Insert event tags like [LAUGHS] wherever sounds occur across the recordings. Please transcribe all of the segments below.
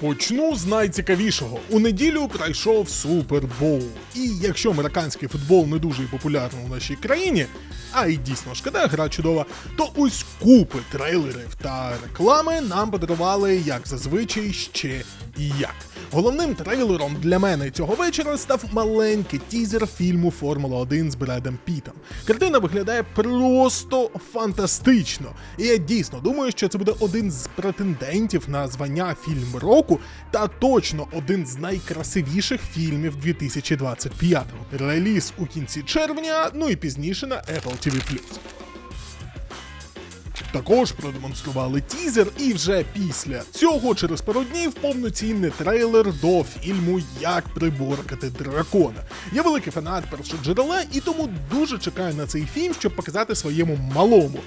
Почну з найцікавішого. У неділю пройшов Супербоул. І якщо американський футбол не дуже популярний у нашій країні, а й дійсно шкода, гра чудова, то ось купи трейлерів та реклами нам подарували, як зазвичай, ще і як. Головним трейлером для мене цього вечора став маленький тізер фільму Формула 1 з Бредом Пітом. Картина виглядає просто фантастично. І я дійсно думаю, що це буде один з претендентів на звання фільм року та точно один з найкрасивіших фільмів 2025-го. Реліз у кінці червня, ну і пізніше на Apple TV+. Також продемонстрували тізер, і вже після цього, через пару днів, повноцінний трейлер до фільму Як приборкати дракона. Я великий фанат першоджерела і тому дуже чекаю на цей фільм, щоб показати своєму малому.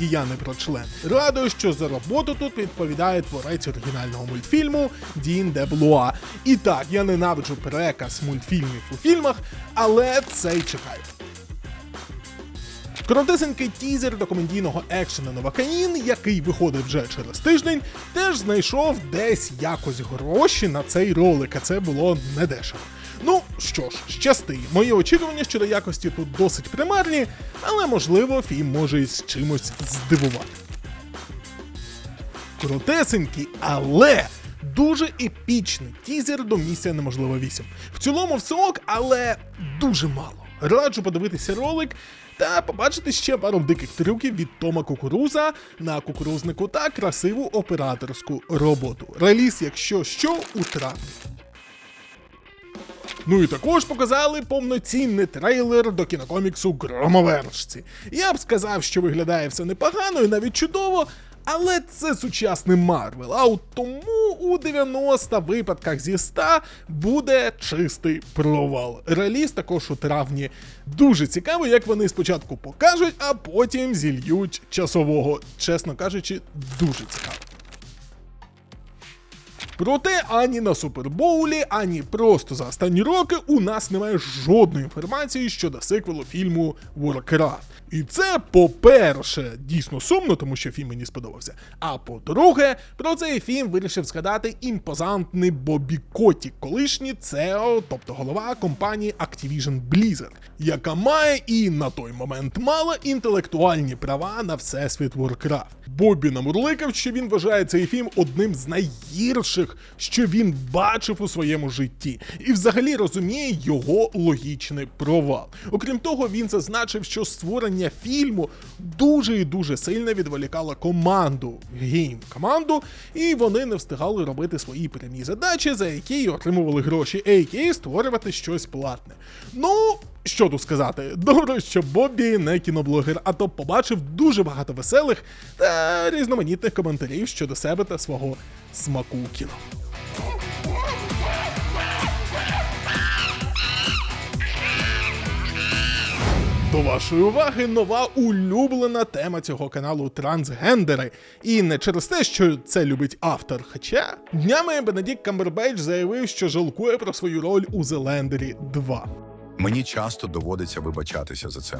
І я не про член. Радую, що за роботу тут відповідає творець оригінального мультфільму Дін де Блуа. І так, я ненавиджу переказ мультфільмів у фільмах, але цей чекаю. Коротесенький тізер до комедійного екшена Новакаїн, який виходить вже через тиждень, теж знайшов десь якось гроші на цей ролик, а це було недешево. Ну що ж, щасти, мої очікування щодо якості тут досить примарні, але можливо фільм може із чимось здивувати. Коротесенький, але дуже епічний тізер до місія неможливо 8. В цілому все ок, але дуже мало. Раджу подивитися ролик та побачити ще пару диких трюків від Тома Кукуруза на кукурузнику та красиву операторську роботу. Реліз, якщо що, у травні. Ну і також показали повноцінний трейлер до кінокоміксу Громовержці. Я б сказав, що виглядає все непогано і навіть чудово, але це сучасний Марвел. А от тому у 90 випадках зі 100 буде чистий провал. Реліз також у травні дуже цікавий, як вони спочатку покажуть, а потім зільють часового. Чесно кажучи, дуже цікаво. Проте ані на супербоулі, ані просто за останні роки у нас немає жодної інформації щодо сиквелу фільму Warcraft. І це, по-перше, дійсно сумно, тому що фільм мені сподобався. А по-друге, про цей фільм вирішив згадати імпозантний Бобі Котік, колишній CEO, тобто голова компанії Activision Blizzard, яка має і на той момент мала інтелектуальні права на всесвіт Warcraft. Бобі намурликав, що він вважає цей фільм одним з найгірших, що він бачив у своєму житті, і взагалі розуміє його логічний провал. Окрім того, він зазначив, що створення фільму дуже і дуже сильно відволікало команду, гейм команду, і вони не встигали робити свої прямі задачі, за які отримували гроші, а.к.а. створювати щось платне. Ну. Що тут сказати? Добре, що Бобі не кіноблогер, а то побачив дуже багато веселих та різноманітних коментарів щодо себе та свого смаку кіно. До вашої уваги нова улюблена тема цього каналу трансгендери. І не через те, що це любить автор. Хоча днями Бенедікт Камбербейдж заявив, що жалкує про свою роль у Зелендері 2. Мені часто доводиться вибачатися за це.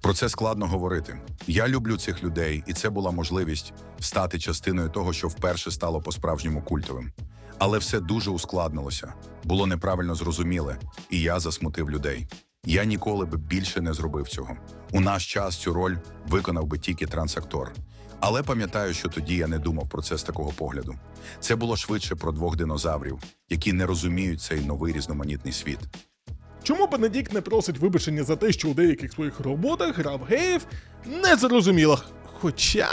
Про це складно говорити. Я люблю цих людей, і це була можливість стати частиною того, що вперше стало по-справжньому культовим. Але все дуже ускладнилося, було неправильно зрозуміле, і я засмутив людей. Я ніколи би більше не зробив цього. У наш час цю роль виконав би тільки трансактор. Але пам'ятаю, що тоді я не думав про це з такого погляду. Це було швидше про двох динозаврів, які не розуміють цей новий різноманітний світ. Чому Бенедікт не просить вибачення за те, що у деяких своїх роботах грав геїв? Не зрозуміло. Хоча.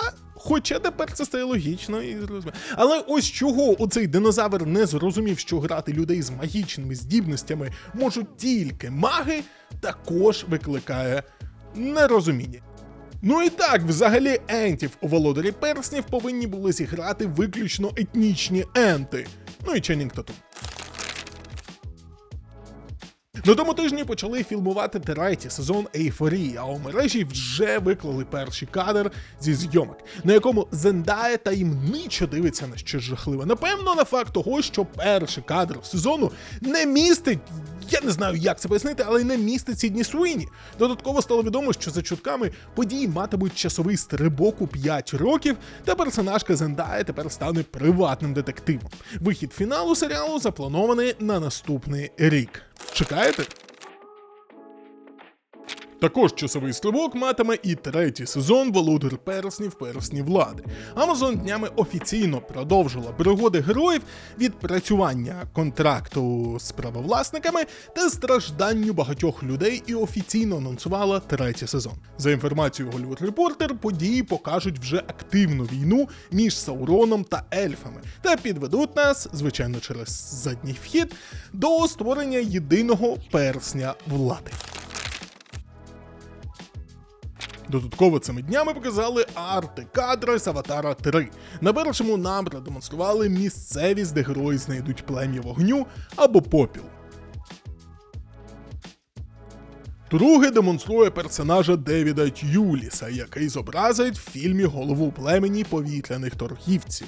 Хоча тепер це стає логічно і зрозуміло. Але ось чого оцей динозавр не зрозумів, що грати людей з магічними здібностями можуть тільки маги, також викликає нерозуміння. Ну і так, взагалі, ентів у володарі перснів повинні були зіграти виключно етнічні енти. Ну і Ченнінг Татум. На тому тижні почали фільмувати третій сезон Ейфорії, а у мережі вже виклали перший кадр зі зйомок, на якому Зендая таємничо дивиться на щось жахливе. Напевно, на факт того, що перший кадр сезону не містить Я не знаю, як це пояснити, але й не містить Сідні Суїні. Додатково стало відомо, що за чутками події матимуть часовий стрибок у 5 років, та персонажка Зендая тепер стане приватним детективом. Вихід фіналу серіалу запланований на наступний рік. Чекаєте? Також часовий стрибок матиме і третій сезон Володар перснів персні влади. Амазон днями офіційно продовжила пригоди героїв відпрацювання контракту з правовласниками та стражданню багатьох людей і офіційно анонсувала третій сезон. За інформацією Hollywood Reporter, події покажуть вже активну війну між Сауроном та ельфами та підведуть нас, звичайно, через задній вхід, до створення єдиного персня влади. Додатково цими днями показали арти кадри з Аватара 3. На першому нам продемонстрували місцевість, де герої знайдуть плем'я вогню або попіл. Друге демонструє персонажа Девіда Т'юліса, який зобразить в фільмі голову племені повітряних торгівців.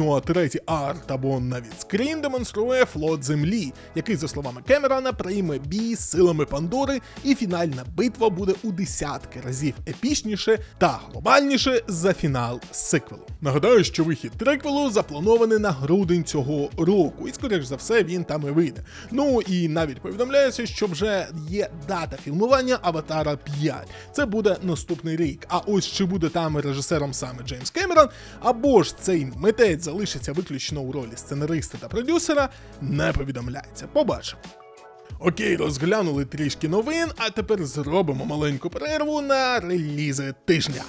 Ну а третій арт або навіть скрін демонструє флот землі, який, за словами Кемерона, прийме бій з силами Пандори, і фінальна битва буде у десятки разів епічніше та глобальніше за фінал сиквелу. Нагадаю, що вихід триквелу запланований на грудень цього року, і скоріш за все він там і вийде. Ну і навіть повідомляється, що вже є дата фільмування Аватара 5. Це буде наступний рік. А ось чи буде там режисером саме Джеймс Кемерон, або ж цей митець залишиться виключно у ролі сценариста та продюсера, не повідомляється. Побачимо. Окей, розглянули трішки новин, а тепер зробимо маленьку перерву на релізи тижня.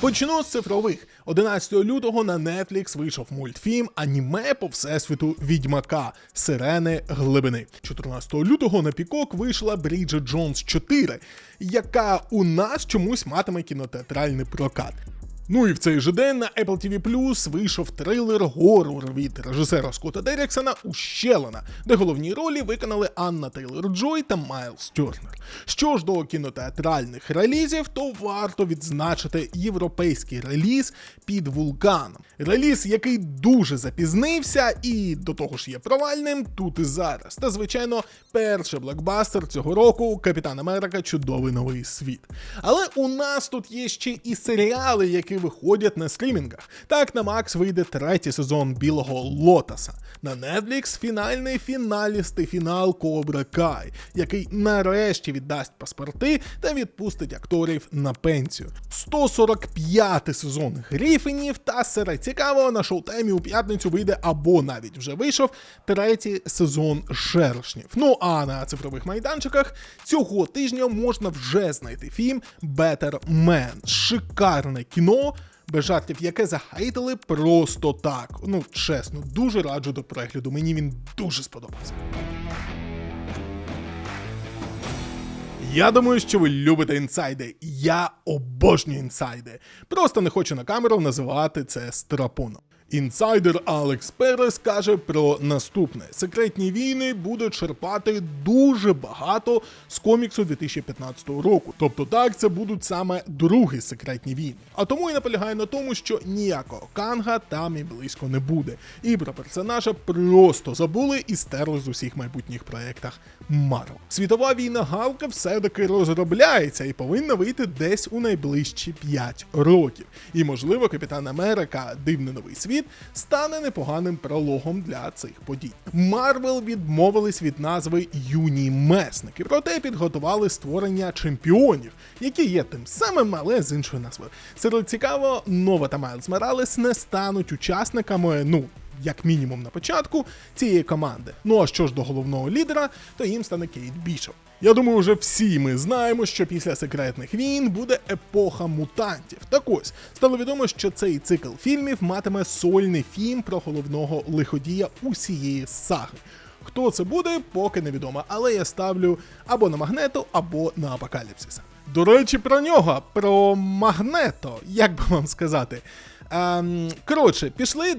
Почну з цифрових. 11 лютого на Netflix вийшов мультфільм аніме по всесвіту Відьмака Сирени Глибини. 14 лютого на Пікок вийшла Бріджит Джонс 4, яка у нас чомусь матиме кінотеатральний прокат. Ну і в цей же день на Apple TV Plus вийшов трилер горор від режисера Скотта Деріксона Ущелина, де головні ролі виконали Анна Тейлор Джой та Майлз Тернер. Що ж до кінотеатральних релізів, то варто відзначити європейський реліз під вулканом. Реліз, який дуже запізнився і до того ж є провальним тут і зараз. Та звичайно, перший блокбастер цього року Капітан Америка Чудовий новий світ. Але у нас тут є ще і серіали, які виходять на стрімінгах. Так на Макс вийде третій сезон Білого Лотоса. На Netflix фінальний фіналістий фінал Кобра Кай, який нарешті віддасть паспорти та відпустить акторів на пенсію. 145 сезон Гріфінів та серед цікавого на шоутаймі у п'ятницю вийде або навіть вже вийшов третій сезон Шершнів. Ну а на цифрових майданчиках цього тижня можна вже знайти фільм Better Man. Шикарне кіно. Без жартів, яке захейтили просто так. Ну, чесно, дуже раджу до перегляду. Мені він дуже сподобався. Я думаю, що ви любите інсайди. Я обожнюю інсайди. Просто не хочу на камеру називати це страпоном. Інсайдер Алекс Перес каже про наступне: секретні війни будуть черпати дуже багато з коміксу 2015 року. Тобто, так це будуть саме другі секретні війни. А тому і наполягаю на тому, що ніякого канга там і близько не буде. І про персонажа просто забули і стерли з усіх майбутніх проєктах Марвел. Світова війна Галка все-таки розробляється і повинна вийти десь у найближчі 5 років. І можливо, Капітан Америка, Дивний новий світ стане непоганим прологом для цих подій. Марвел відмовились від назви Юні Месники, проте підготували створення чемпіонів, які є тим самим, але з іншою назвою. Серед цікаво, Нова та Майлз Моралес не стануть учасниками, ну. Як мінімум на початку цієї команди. Ну а що ж до головного лідера, то їм стане Кейт Бішоп. Я думаю, вже всі ми знаємо, що після секретних війн буде епоха мутантів. Так ось стало відомо, що цей цикл фільмів матиме сольний фільм про головного лиходія усієї саги. Хто це буде, поки невідомо, але я ставлю або на Магнето, або на Апокаліпсиса. До речі, про нього, про Магнето, як би вам сказати. Ем, коротше, пішли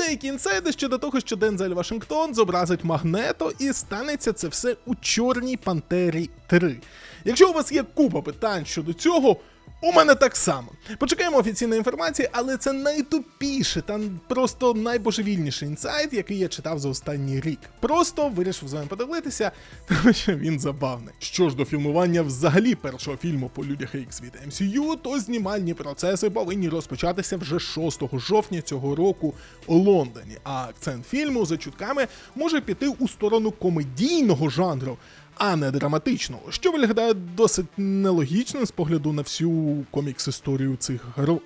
деякі інсайди щодо того, що Дензель Вашингтон зобразить Магнето і станеться це все у Чорній Пантері 3. Якщо у вас є купа питань щодо цього, У мене так само. Почекаємо офіційної інформації, але це найтупіше та просто найбожевільніший інсайт, який я читав за останній рік. Просто вирішив з вами подивитися, [LAUGHS] тому що він забавний. Що ж до фільмування взагалі першого фільму по людях X від MCU, то знімальні процеси повинні розпочатися вже 6 жовтня цього року у Лондоні. А акцент фільму за чутками може піти у сторону комедійного жанру а не драматичного, що виглядає досить нелогічним з погляду на всю комікс-історію цих героїв.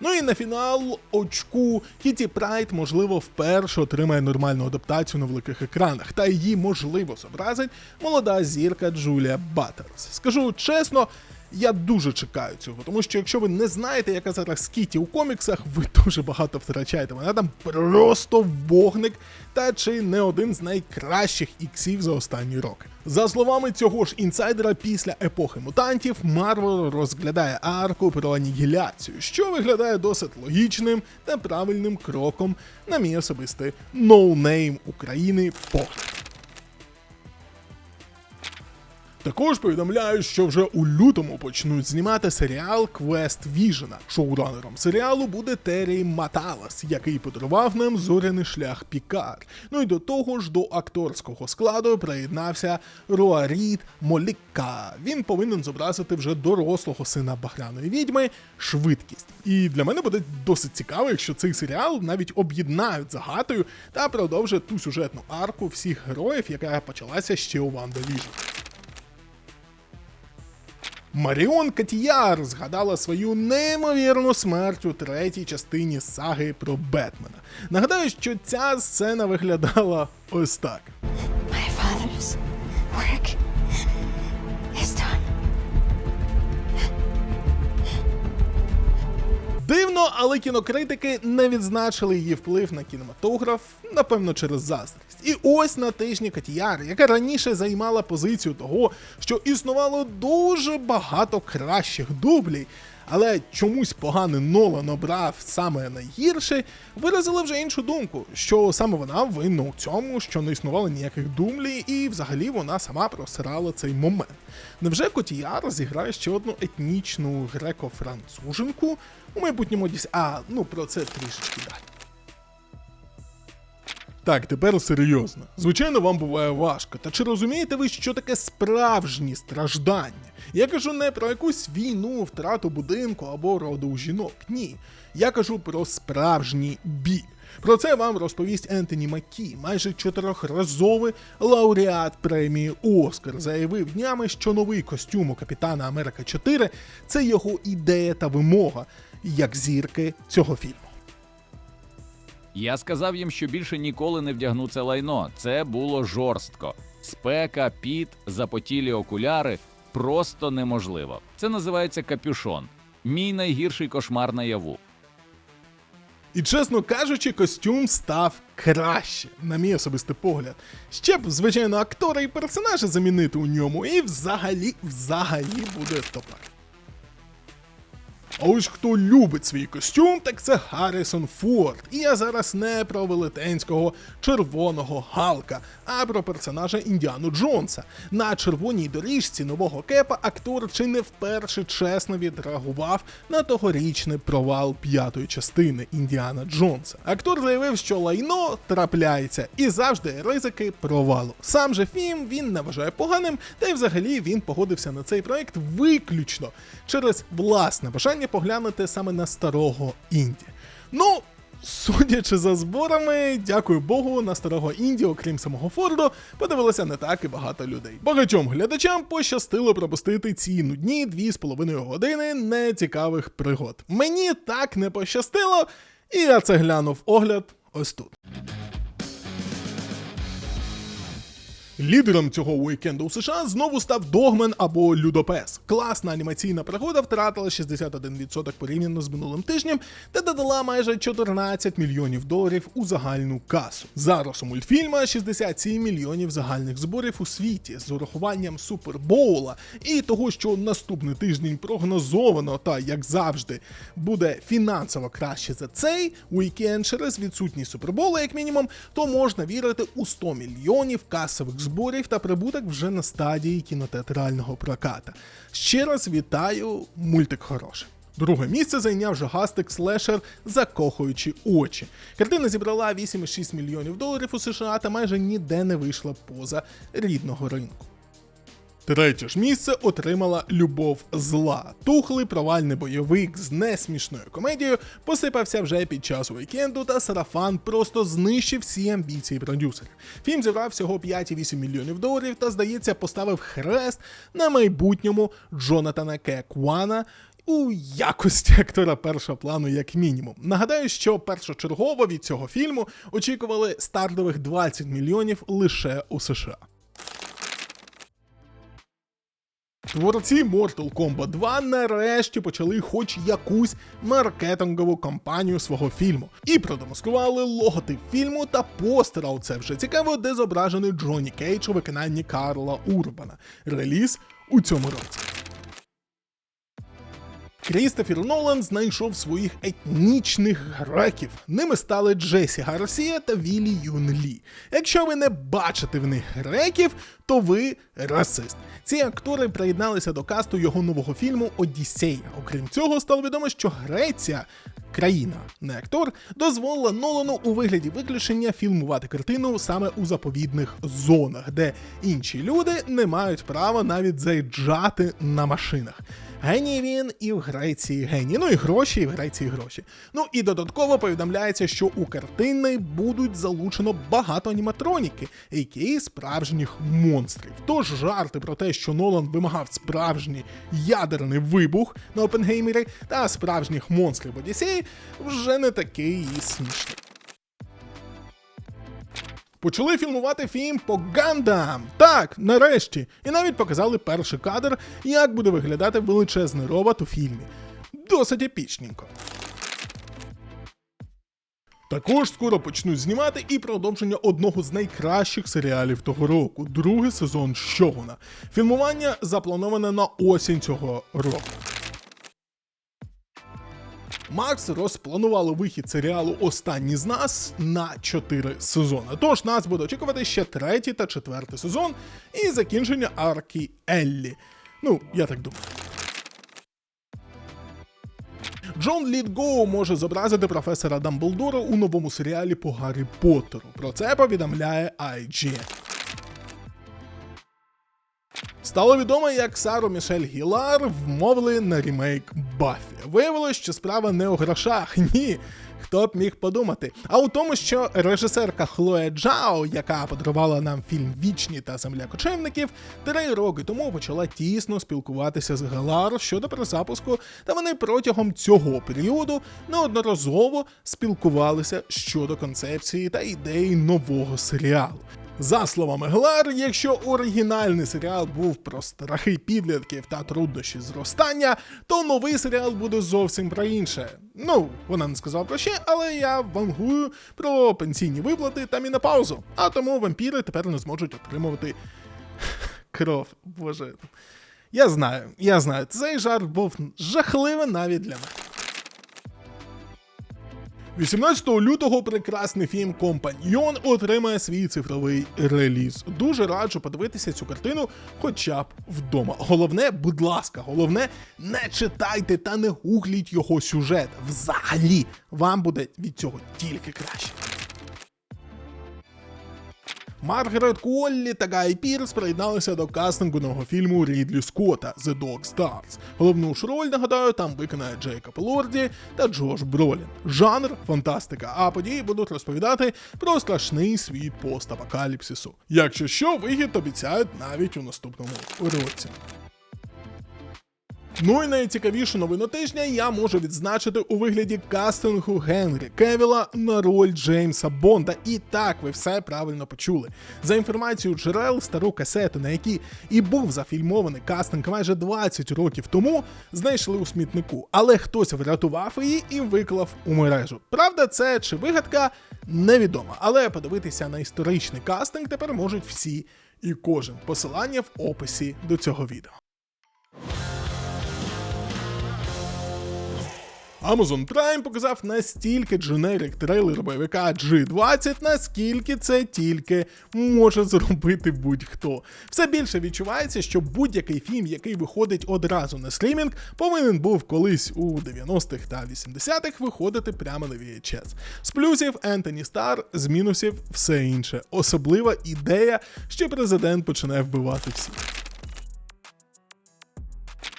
Ну і на фінал очку Кіті Прайд, можливо, вперше отримає нормальну адаптацію на великих екранах, та її можливо зобразить молода зірка Джулія Баттерс. Скажу чесно. Я дуже чекаю цього, тому що якщо ви не знаєте, яка зараз Кіті у коміксах, ви дуже багато втрачаєте. Вона там просто вогник, та чи не один з найкращих іксів за останні роки. За словами цього ж інсайдера, після епохи мутантів Марвел розглядає арку про анігіляцію, що виглядає досить логічним та правильним кроком на мій особистий ноунейм України погляд. Також повідомляють, що вже у лютому почнуть знімати серіал Квест Віжена. Шоуранером серіалу буде Террі Маталас, який подарував нам зоряний шлях Пікар. Ну і до того ж до акторського складу приєднався Руарід Молікка. Він повинен зобразити вже дорослого сина Багряної відьми швидкість. І для мене буде досить цікаво, якщо цей серіал навіть об'єднають загатою та продовжать ту сюжетну арку всіх героїв, яка почалася ще у Ванда Віжн. Маріон Катіяр згадала свою неймовірну смерть у третій частині саги про Бетмена. Нагадаю, що ця сцена виглядала ось так. My father's work Дивно, але кінокритики не відзначили її вплив на кінематограф, напевно, через заздрість. І ось на тижні Катіяр, яка раніше займала позицію того, що існувало дуже багато кращих дублів, але чомусь поганий Нолан обрав саме найгірше, виразила вже іншу думку, що саме вона винна у цьому, що не існувало ніяких дублів, і взагалі вона сама просирала цей момент. Невже Котіяр зіграє ще одну етнічну греко-француженку у майбутньому дійсно. А, ну про це трішечки далі. Так, тепер серйозно. Звичайно, вам буває важко. Та чи розумієте ви, що таке справжні страждання? Я кажу не про якусь війну, втрату будинку або роду у жінок. Ні. Я кажу про справжній біль. Про це вам розповість Ентоні Макі, майже чотирьохразовий лауреат премії Оскар, заявив днями, що новий костюм у Капітана Америка 4 це його ідея та вимога, як зірки цього фільму. Я сказав їм, що більше ніколи не вдягну це лайно. Це було жорстко. Спека, піт, запотілі окуляри просто неможливо. Це називається капюшон. Мій найгірший кошмар наяву. І чесно кажучи, костюм став краще, на мій особистий погляд. Ще б, звичайно, актора і персонажа замінити у ньому, і взагалі, взагалі буде топер. А ось хто любить свій костюм, так це Гаррісон Форд. І я зараз не про велетенського червоного Галка, а про персонажа Індіану Джонса. На червоній доріжці нового кепа актор чи не вперше чесно відреагував на тогорічний провал п'ятої частини Індіана Джонса. Актор заявив, що лайно трапляється і завжди ризики провалу. Сам же фільм він не вважає поганим, та й взагалі він погодився на цей проект виключно через власне бажання поглянути саме на старого інді. Ну. Судячи за зборами, дякую Богу, на старого інді, окрім самого Форду, подивилося не так і багато людей. Багатьом глядачам пощастило пропустити ці нудні 2,5 години нецікавих пригод. Мені так не пощастило, і я це глянув огляд ось тут. Лідером цього уікенду у США знову став Догмен або Людопес. Класна анімаційна пригода втратила 61% порівняно з минулим тижнем та додала майже 14 мільйонів доларів у загальну касу. Зараз у мультфільма 67 мільйонів загальних зборів у світі з урахуванням супербоула і того, що наступний тиждень прогнозовано та як завжди буде фінансово краще за цей уікенд через відсутність супербола, як мінімум, то можна вірити у 100 мільйонів касових зборів зборів та прибуток вже на стадії кінотеатрального проката. Ще раз вітаю, мультик хороший. Друге місце зайняв жагастик слешер закохуючи очі. Картина зібрала 8,6 мільйонів доларів у США та майже ніде не вийшла поза рідного ринку. Третє ж місце отримала Любов зла. Тухлий провальний бойовик з несмішною комедією посипався вже під час уікенду, та сарафан просто знищив всі амбіції продюсерів. Фільм зібрав всього 5,8 мільйонів доларів та, здається, поставив хрест на майбутньому Джонатана Кеквана. У якості актора першого плану, як мінімум. Нагадаю, що першочергово від цього фільму очікували стартових 20 мільйонів лише у США. Творці Mortal Kombat 2 нарешті почали хоч якусь маркетингову кампанію свого фільму і продемонстрували логотип фільму та постера. це вже цікаво, де зображений Джонні Кейдж у виконанні Карла Урбана. Реліз у цьому році. Крістофер Нолан знайшов своїх етнічних греків. Ними стали Джесі Гарсія та Вілі Юн Лі. Якщо ви не бачите в них греків, то ви расист. Ці актори приєдналися до касту його нового фільму Одіссея. Окрім цього, стало відомо, що Греція. Країна, не актор, дозволила Нолану у вигляді виключення фільмувати картину саме у заповідних зонах, де інші люди не мають права навіть заїжджати на машинах. Геній він і в Греції геній. Ну і гроші, і в Греції гроші. Ну і додатково повідомляється, що у картини будуть залучено багато аніматроніки, які справжніх монстрів. Тож жарти про те, що Нолан вимагав справжній ядерний вибух на Опенгеймері та справжніх монстрів Одіссеї, вже не такий і смішний. Почали фільмувати фільм по Гандам. Так, нарешті. І навіть показали перший кадр, як буде виглядати величезний робот у фільмі. Досить епічненько. Також скоро почнуть знімати і продовження одного з найкращих серіалів того року другий сезон Шогуна. Фільмування заплановане на осінь цього року. Макс розпланували вихід серіалу Останні з нас на 4 сезони. Тож нас буде очікувати ще третій та четвертий сезон і закінчення арки Еллі. Ну, я так думаю. Джон Літгоу може зобразити професора Дамблдора у новому серіалі по Гаррі Поттеру. Про це повідомляє IGN. Стало відомо, як Сару Мішель Гілар вмовили на ремейк Баффі. Виявилось, що справа не у грошах. [LAUGHS] Ні. Хто б міг подумати? А у тому, що режисерка Хлоя Джао, яка подарувала нам фільм Вічні та Земля кочевників, три роки тому почала тісно спілкуватися з Галар щодо перезапуску, та вони протягом цього періоду неодноразово спілкувалися щодо концепції та ідеї нового серіалу. За словами Глар, якщо оригінальний серіал був про страхи підлітків та труднощі зростання, то новий серіал буде зовсім про інше. Ну, вона не сказала про ще, але я вангую про пенсійні виплати та мінопаузу. А тому вампіри тепер не зможуть отримувати [LAUGHS] кров. Боже. Я знаю, я знаю, цей жарт був жахливий навіть для мене. 18 лютого прекрасний фільм Компаньйон отримає свій цифровий реліз. Дуже раджу подивитися цю картину хоча б вдома. Головне, будь ласка, головне, не читайте та не гугліть його сюжет. Взагалі, вам буде від цього тільки краще. Маргарет Коллі та Гай Пірс приєдналися до кастингу нового фільму Рідлі Скотта The Dog Stars. Головну ж роль, нагадаю, там виконає Джейкоб Лорді та Джош Бролін. Жанр фантастика, а події будуть розповідати про страшний світ постапокаліпсису. Якщо що, вигід обіцяють навіть у наступному році. Ну і найцікавішу новину тижня я можу відзначити у вигляді кастингу Генрі Кевіла на роль Джеймса Бонда. І так ви все правильно почули. За інформацією джерел, стару касету, на якій і був зафільмований кастинг майже 20 років тому, знайшли у смітнику, але хтось врятував її і виклав у мережу. Правда, це чи вигадка невідомо, але подивитися на історичний кастинг тепер можуть всі і кожен. Посилання в описі до цього відео. Amazon Prime показав настільки дженерик трейлер бойовика G20, наскільки це тільки може зробити будь-хто. Все більше відчувається, що будь-який фільм, який виходить одразу на стрімінг, повинен був колись у 90-х та 80-х виходити прямо на VHS. З плюсів Ентоні Стар, з мінусів все інше. Особлива ідея, що президент починає вбивати всіх.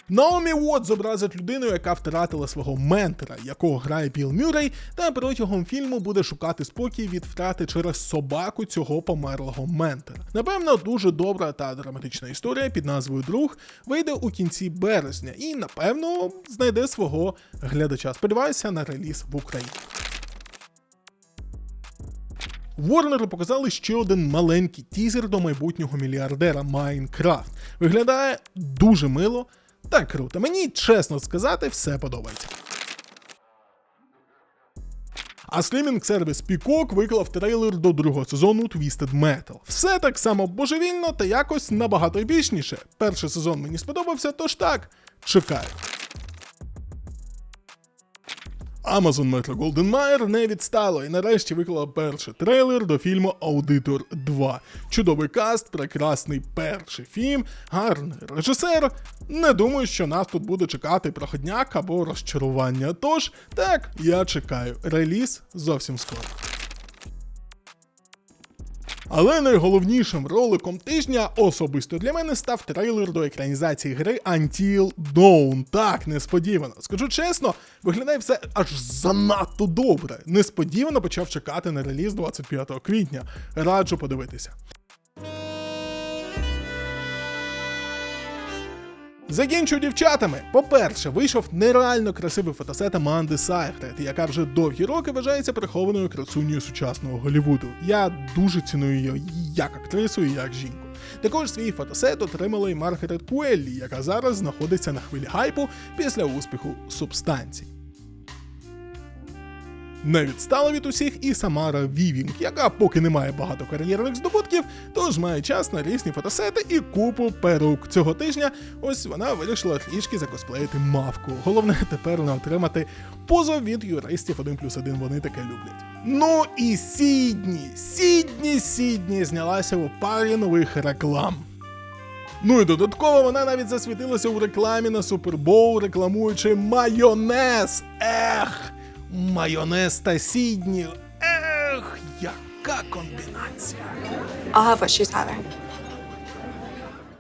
Наомі Уот зобразить людину, яка втратила свого ментора, якого грає Біл Мюррей, та протягом фільму буде шукати спокій від втрати через собаку цього померлого ментора. Напевно, дуже добра та драматична історія під назвою Друг вийде у кінці березня і, напевно, знайде свого глядача. Сподіваюся на реліз в Україні. Warner показали ще один маленький тізер до майбутнього мільярдера Майнкрафт. Виглядає дуже мило та круто. Мені, чесно сказати, все подобається. А стрімінг сервіс Peacock виклав трейлер до другого сезону Twisted Metal. Все так само божевільно та якось набагато епічніше. Перший сезон мені сподобався, тож так, чекаю. Amazon Metro Golden Mayer не відстало і нарешті виклала перший трейлер до фільму Аудитор 2. Чудовий каст, прекрасний перший фільм, гарний режисер. Не думаю, що нас тут буде чекати проходняк або розчарування. Тож, так, я чекаю. Реліз зовсім скоро. Але найголовнішим роликом тижня особисто для мене став трейлер до екранізації гри Until Dawn. Так, несподівано. Скажу чесно, виглядає все аж занадто добре. Несподівано почав чекати на реліз 25 квітня. Раджу подивитися. Закінчу дівчатами. По-перше, вийшов нереально красивий фотосет Аманди Сайфред, яка вже довгі роки вважається прихованою красунею сучасного Голлівуду. Я дуже ціную її як актрису і як жінку. Також свій фотосет отримала і Маргарет Куеллі, яка зараз знаходиться на хвилі гайпу після успіху субстанцій. Не відстала від усіх і Самара Вівінг, яка поки не має багато кар'єрних здобутків, тож має час на різні фотосети і купу перук. Цього тижня ось вона вирішила трішки закосплеїти мавку. Головне [LAUGHS] тепер не отримати позов від юристів 1 плюс 1, вони таке люблять. Ну і Сідні, Сідні, Сідні знялася у парі нових реклам. Ну і додатково вона навіть засвітилася у рекламі на Супербоул, рекламуючи майонез. Ех! Майонез та Сідні. Ех, яка комбінація. I'll have what she's having.